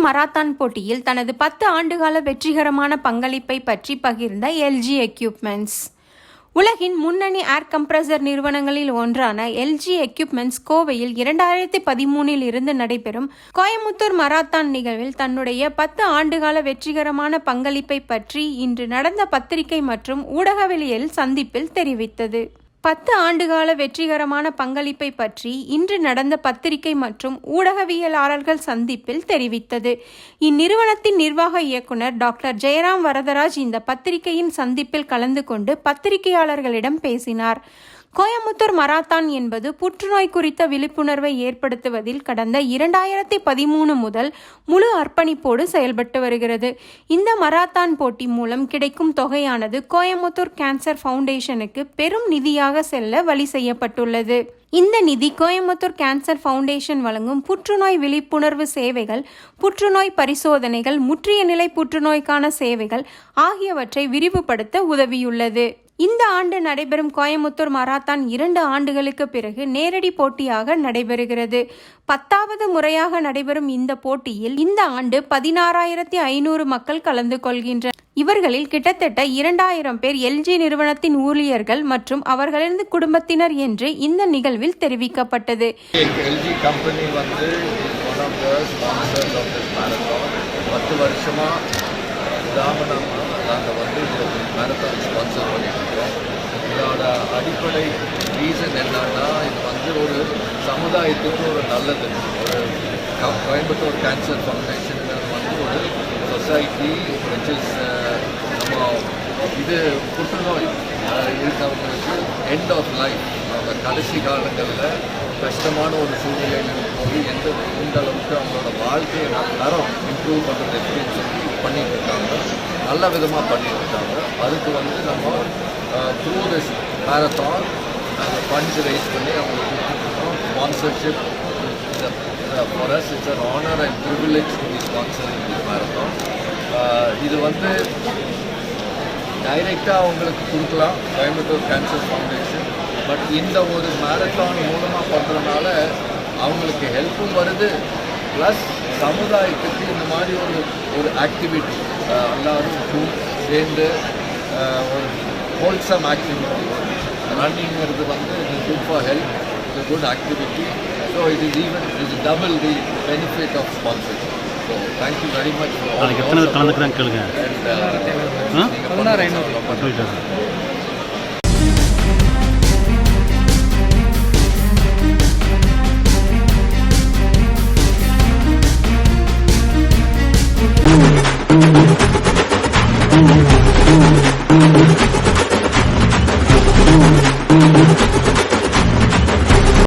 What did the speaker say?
Marathon போட்டியில் தனது பத்து ஆண்டுகால வெற்றிகரமான பங்களிப்பை பற்றி பகிர்ந்த எல்ஜி எக்யூப்மெண்ட்ஸ் உலகின் முன்னணி ஏர் கம்ப்ரசர் நிறுவனங்களில் ஒன்றான எல்ஜி எக்யூப்மெண்ட்ஸ் கோவையில் இரண்டாயிரத்தி பதிமூனில் இருந்து நடைபெறும் கோயமுத்தூர் மராத்தான் நிகழ்வில் தன்னுடைய பத்து ஆண்டுகால வெற்றிகரமான பங்களிப்பை பற்றி இன்று நடந்த பத்திரிகை மற்றும் ஊடகவெளியில் சந்திப்பில் தெரிவித்தது. பத்து ஆண்டுகால வெற்றிகரமான பங்களிப்பை பற்றி இன்று நடந்த பத்திரிகை மற்றும் ஊடகவியலாளர்கள் சந்திப்பில் தெரிவித்தது. இந்நிறுவனத்தின் நிர்வாக இயக்குனர் டாக்டர் ஜெயராம் வரதராஜ் இந்த பத்திரிகையின் சந்திப்பில் கலந்து கொண்டு பத்திரிகையாளர்களிடம் பேசினார். கோயமுத்தூர் மராத்தான் என்பது புற்றுநோய் குறித்த விழிப்புணர்வை ஏற்படுத்துவதில் கடந்த இரண்டாயிரத்தி பதிமூணு முதல் முழு அர்ப்பணிப்போடு செயல்பட்டு வருகிறது. இந்த மராத்தான் போட்டி மூலம் கிடைக்கும் தொகையானது கோயமுத்தூர் கேன்சர் ஃபவுண்டேஷனுக்கு பெரும் நிதியாக செல்ல வழி செய்யப்பட்டுள்ளது. இந்த நிதி கோயம்புத்தூர் கேன்சர் ஃபவுண்டேஷன் வழங்கும் புற்றுநோய் விழிப்புணர்வு சேவைகள் புற்றுநோய் பரிசோதனைகள் முற்றிய நிலை புற்றுநோய்க்கான சேவைகள் ஆகியவற்றை விரிவுபடுத்த உதவியுள்ளது. இந்த ஆண்டு நடைபெறும் கோயமுத்தூர் மராத்தான் இரண்டு ஆண்டுகளுக்கு பிறகு நேரடி போட்டியாக நடைபெறுகிறது. பத்தாவது முறையாக நடைபெறும் இந்த போட்டியில் இந்த ஆண்டு பதினாறாயிரத்தி ஐநூறு மக்கள் கலந்து கொள்கின்றனர். இவர்களில் கிட்டத்தட்ட இரண்டாயிரம் பேர் எல்ஜி நிறுவனத்தின் ஊழியர்கள் மற்றும் அவர்களது குடும்பத்தினர் என்று இந்த நிகழ்வில் தெரிவிக்கப்பட்டது. எல்ஜி கம்பெனி வந்து பத்து வருஷமா நாங்கள் வந்து இந்த மேரத்தான் ஸ்பான்சர் பண்ணிட்டுருக்கோம் இதோட அடிப்படை ரீசன் என்னன்னா இது வந்து ஒரு சமுதாயத்துக்கு ஒரு நல்லது. ஒரு க- கோயம்புத்தூர் கேன்சர் ஃபவுண்டேஷனுங்கிறது வந்து ஒரு சொசைட்டி which நம்ம இது புற்றுநோய் இருக்கிறவங்களுக்கு எண்ட் ஆஃப் லைஃப் அவங்க கடைசி காலங்களில் கஷ்டமான ஒரு சூழ்நிலையில் இருக்கும்போது எந்த எந்த அளவுக்கு அவங்களோட வாழ்க்கையை தரம் இம்ப்ரூவ் பண்ணுறது எப்படின்னு சொல்லி பண்ணிகிட்டு இருக்காங்க. நல்ல விதமாக பண்ணியிருக்காங்க. அதுக்கு வந்து நம்ம த்ரூ திஸ் மேரத்தான் அந்த ஃபண்ட்ஸ் ரைஸ் பண்ணி அவங்களுக்கு கொடுத்துருக்கோம். Sponsorship for us it's an honour and privilege to be marathon இது வந்து டைரெக்டாக அவங்களுக்கு கொடுக்கலாம் கோயம்புத்தூர் கேன்சர் ஃபவுண்டேஷன் பட் இந்த ஒரு மேரத்தான் மூலமாக பண்ணுறதுனால அவங்களுக்கு ஹெல்ப்பும் வருது. ப்ளஸ் சமுதாயத்துக்கு இந்த மாதிரி ஒரு ஒரு ஆக்டிவிட்டி எல்லாரும் கூ- சேர்ந்து ஒரு ஹோல்சம் ஆக்டிவிட்டி ரன்னிங்கிறது வந்து good for health it's good activity so it is even it is double the benefit of sponsorship so thank you very much நாளைக்கு எத்தனை பேர் கலந்துக்கிறாங்க கேளுங்க. பதினாறு ஐநூறு